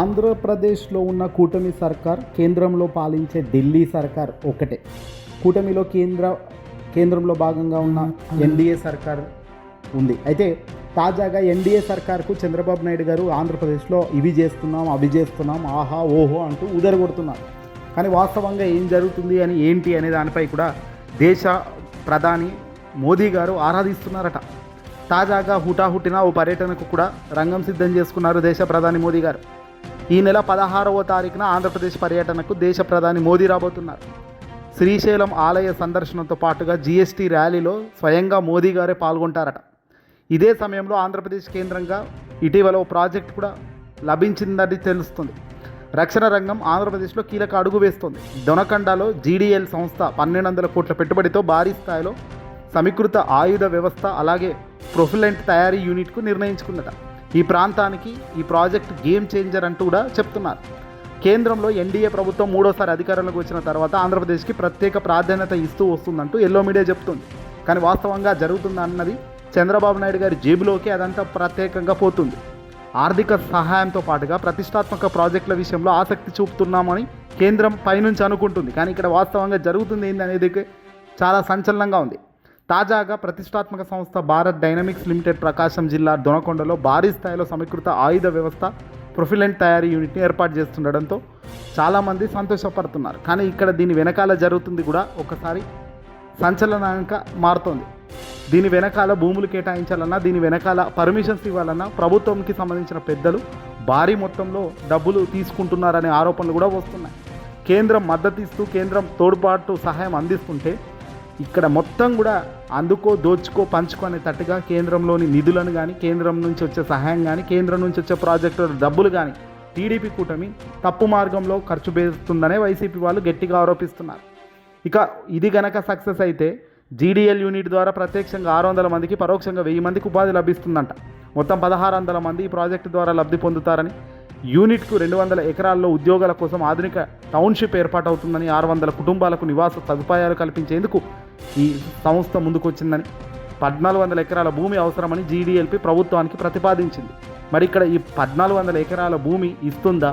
ఆంధ్రప్రదేశ్లో ఉన్న కూటమి సర్కార్ కేంద్రంలో పాలించే ఢిల్లీ సర్కార్ ఒకటే. కూటమిలో కేంద్ర కేంద్రంలో భాగంగా ఉన్న ఎన్డీఏ సర్కార్ ఉంది. అయితే తాజాగా ఎన్డీఏ సర్కార్కు చంద్రబాబు నాయుడు గారు ఆంధ్రప్రదేశ్లో ఇవి చేస్తున్నాం అవి చేస్తున్నాం ఆహా ఓహో అంటూ ఉదరగొడుతున్నారు. కానీ వాస్తవంగా ఏం జరుగుతుంది అని ఏంటి అనే దానిపై కూడా దేశ ప్రధాని మోదీ గారు ఆరాధిస్తున్నారట. తాజాగా హుటాహుటిన ఓ పర్యటనకు కూడా రంగం సిద్ధం చేసుకున్నారు దేశ ప్రధాని మోదీ గారు. ఈ నెల పదహారవ తారీఖున ఆంధ్రప్రదేశ్ పర్యటనకు దేశ ప్రధాని మోదీ రాబోతున్నారు. శ్రీశైలం ఆలయ సందర్శనంతో పాటుగా జీఎస్టీ ర్యాలీలో స్వయంగా మోదీ గారే పాల్గొంటారట. ఇదే సమయంలో ఆంధ్రప్రదేశ్ కేంద్రంగా ఇటీవల ఓ ప్రాజెక్ట్ కూడా లభించిందని తెలుస్తుంది. రక్షణ రంగం ఆంధ్రప్రదేశ్లో కీలక అడుగు వేస్తోంది. దొనకండలో జీడీఎల్ సంస్థ పన్నెండు వందల కోట్ల పెట్టుబడితో భారీ స్థాయిలో సమీకృత ఆయుధ వ్యవస్థ అలాగే ప్రొఫిలెంట్ తయారీ యూనిట్కు నిర్ణయించుకున్నట ఈ ప్రాంతానికి ఈ ప్రాజెక్ట్ గేమ్ చేంజర్ అంటూ కూడా చెప్తున్నారు. కేంద్రంలో ఎన్డీఏ ప్రభుత్వం మూడోసారి అధికారంలోకి వచ్చిన తర్వాత ఆంధ్రప్రదేశ్కి ప్రత్యేక ప్రాధాన్యత ఇస్తూ వస్తుందంటూ ఎల్లో మీడియా చెప్తుంది. కానీ వాస్తవంగా జరుగుతుంది అన్నది చంద్రబాబు నాయుడు గారి జేబులోకి అదంతా ప్రత్యేకంగా పోతుంది. ఆర్థిక సహాయంతో పాటుగా ప్రతిష్టాత్మక ప్రాజెక్టుల విషయంలో ఆసక్తి చూపుతున్నామని కేంద్రం పైనుంచి అనుకుంటుంది. కానీ ఇక్కడ వాస్తవంగా జరుగుతుంది ఏంది అనేది చాలా సంచలనంగా ఉంది. తాజాగా ప్రతిష్టాత్మక సంస్థ భారత్ డైనమిక్స్ లిమిటెడ్ ప్రకాశం జిల్లా దొనకొండలో భారీ స్థాయిలో సమీకృత ఆయుధ వ్యవస్థ ప్రొఫిలెంట్ తయారీ యూనిట్ని ఏర్పాటు చేస్తుండడంతో చాలామంది సంతోషపడుతున్నారు. కానీ ఇక్కడ దీని వెనకాల జరుగుతుంది కూడా ఒకసారి సంచలనాక మారుతోంది. దీని వెనకాల భూములు కేటాయించాలన్నా దీని వెనకాల పర్మిషన్స్ ఇవ్వాలన్నా ప్రభుత్వంకి సంబంధించిన పెద్దలు భారీ మొత్తంలో డబ్బులు తీసుకుంటున్నారనే ఆరోపణలు కూడా వస్తున్నాయి. కేంద్రం మద్దతు ఇస్తూ కేంద్రం తోడ్పాటు సహాయం అందిస్తుంటే ఇక్కడ మొత్తం కూడా అందుకో దోచుకో పంచుకో అనేటట్టుగా కేంద్రంలోని నిధులను కానీ కేంద్రం నుంచి వచ్చే సహాయం కానీ కేంద్రం నుంచి వచ్చే ప్రాజెక్టుల డబ్బులు కానీ టీడీపీ కూటమి తప్పు మార్గంలో ఖర్చు పెడుతుందనే వైసీపీ వాళ్ళు గట్టిగా ఆరోపిస్తున్నారు. ఇక ఇది గనక సక్సెస్ అయితే జీడీఎల్ యూనిట్ ద్వారా ప్రత్యక్షంగా ఆరు వందల మందికి పరోక్షంగా వెయ్యి మందికి ఉపాధి లభిస్తుందంట. మొత్తం పదహారు వందల మంది ఈ ప్రాజెక్టు ద్వారా లబ్ధి పొందుతారని యూనిట్కు రెండు వందల ఎకరాల్లో ఉద్యోగాల కోసం ఆధునిక టౌన్షిప్ ఏర్పాటవుతుందని ఆరు వందల కుటుంబాలకు నివాస సదుపాయాలు కల్పించేందుకు ఈ సంస్థ ముందుకొచ్చిందని పద్నాలుగు వందల ఎకరాల భూమి అవసరమని జీడీఎల్పి ప్రభుత్వానికి ప్రతిపాదించింది. మరి ఇక్కడ ఈ పద్నాలుగు వందల ఎకరాల భూమి ఇస్తుందా?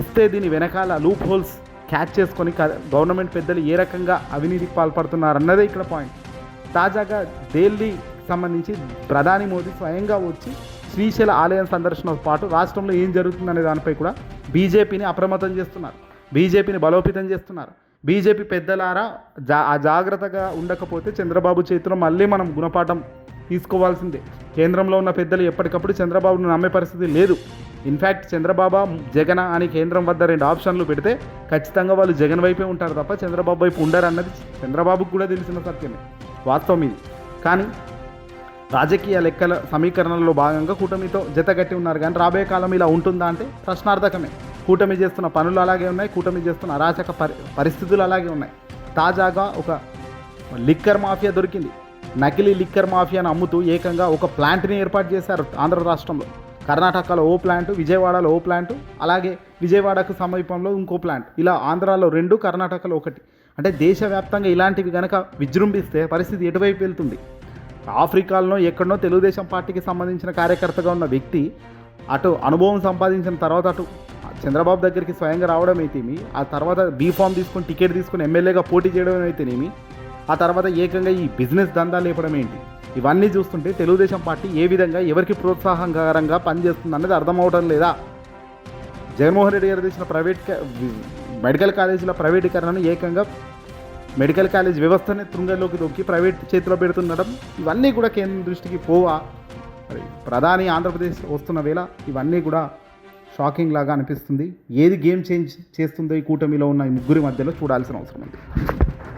ఇస్తే దీని వెనకాల లూప్ హోల్స్ క్యాచ్ చేసుకొని గవర్నమెంట్ పెద్దలు ఏ రకంగా అవినీతికి పాల్పడుతున్నారన్నదే ఇక్కడ పాయింట్. తాజాగా ఢిల్లీ సంబంధించి ప్రధాని మోదీ స్వయంగా వచ్చి శ్రీశైల ఆలయం సందర్శనతో పాటు రాష్ట్రంలో ఏం జరుగుతుందనే దానిపై కూడా బీజేపీని అప్రమత్తం చేస్తున్నారు. బీజేపీని బలోపేతం చేస్తున్నారు. బీజేపీ పెద్దలారా జా ఆ జాగ్రత్తగా ఉండకపోతే చంద్రబాబు చేతిలో మళ్ళీ మనం గుణపాఠం తీసుకోవాల్సిందే. కేంద్రంలో ఉన్న పెద్దలు ఎప్పటికప్పుడు చంద్రబాబును నమ్మే పరిస్థితి లేదు. ఇన్ఫ్యాక్ట్ చంద్రబాబు జగన్ అని కేంద్రం వద్ద రెండు ఆప్షన్లు పెడితే ఖచ్చితంగా వాళ్ళు జగన్ వైపే ఉంటారు తప్ప చంద్రబాబు వైపు ఉండరు అన్నది చంద్రబాబుకు కూడా తెలిసిన సత్యమే. వాస్తవం ఇది. కానీ రాజకీయ లెక్కల సమీకరణలో భాగంగా కూటమితో జతగట్టి ఉన్నారు. కానీ రాబోయే కాలం ఇలా ఉంటుందా అంటే ప్రశ్నార్థకమే. కూటమి చేస్తున్న పనులు అలాగే ఉన్నాయి కూటమి చేస్తున్న అరాచక పరి పరిస్థితులు అలాగే ఉన్నాయి. తాజాగా ఒక లిక్కర్ మాఫియా దొరికింది. నకిలీ లిక్కర్ మాఫియాను అమ్ముతూ ఏకంగా ఒక ప్లాంట్ని ఏర్పాటు చేశారు ఆంధ్ర రాష్ట్రంలో. కర్ణాటకలో ఓ ప్లాంట్ విజయవాడలో ఓ ప్లాంట్ అలాగే విజయవాడకు సమీపంలో ఇంకో ప్లాంట్. ఇలా ఆంధ్రాలో రెండు కర్ణాటకలో ఒకటి. అంటే దేశవ్యాప్తంగా ఇలాంటివి కనుక విజృంభిస్తే పరిస్థితి ఎటువైపు వెళ్తుంది? ఆఫ్రికాలో ఎక్కడనో తెలుగుదేశం పార్టీకి సంబంధించిన కార్యకర్తగా ఉన్న వ్యక్తి అటు అనుభవం సంపాదించిన తర్వాత అటు చంద్రబాబు దగ్గరికి స్వయంగా రావడం అయితేమి ఆ తర్వాత బీఫామ్ తీసుకొని టికెట్ తీసుకొని ఎమ్మెల్యేగా పోటీ చేయడం అయితేనేమి ఆ తర్వాత ఏకంగా ఈ బిజినెస్ దందా లేపడం ఏంటి? ఇవన్నీ చూస్తుంటే తెలుగుదేశం పార్టీ ఏ విధంగా ఎవరికి ప్రోత్సాహకరంగా పనిచేస్తుంది అన్నది అర్థమవడం లేదా? జగన్మోహన్ రెడ్డి గారు తెచ్చిన ప్రైవేట్ మెడికల్ కాలేజీల ప్రైవేటీకరణను ఏకంగా మెడికల్ కాలేజ్ వ్యవస్థని తృంగలోకి దొక్కి ప్రైవేట్ చేతిలో పెడుతుండడం ఇవన్నీ కూడా కేంద్రం దృష్టికి పోవా? మరి ప్రధాని ఆంధ్రప్రదేశ్ వస్తున్న వేళ ఇవన్నీ కూడా షాకింగ్ లాగా అనిపిస్తుంది. ఏది గేమ్ చేంజ్ చేస్తుందో ఈ కూటమిలో ఉన్న ఈ ముగ్గురి మధ్యలో చూడాల్సిన అవసరం ఉంది.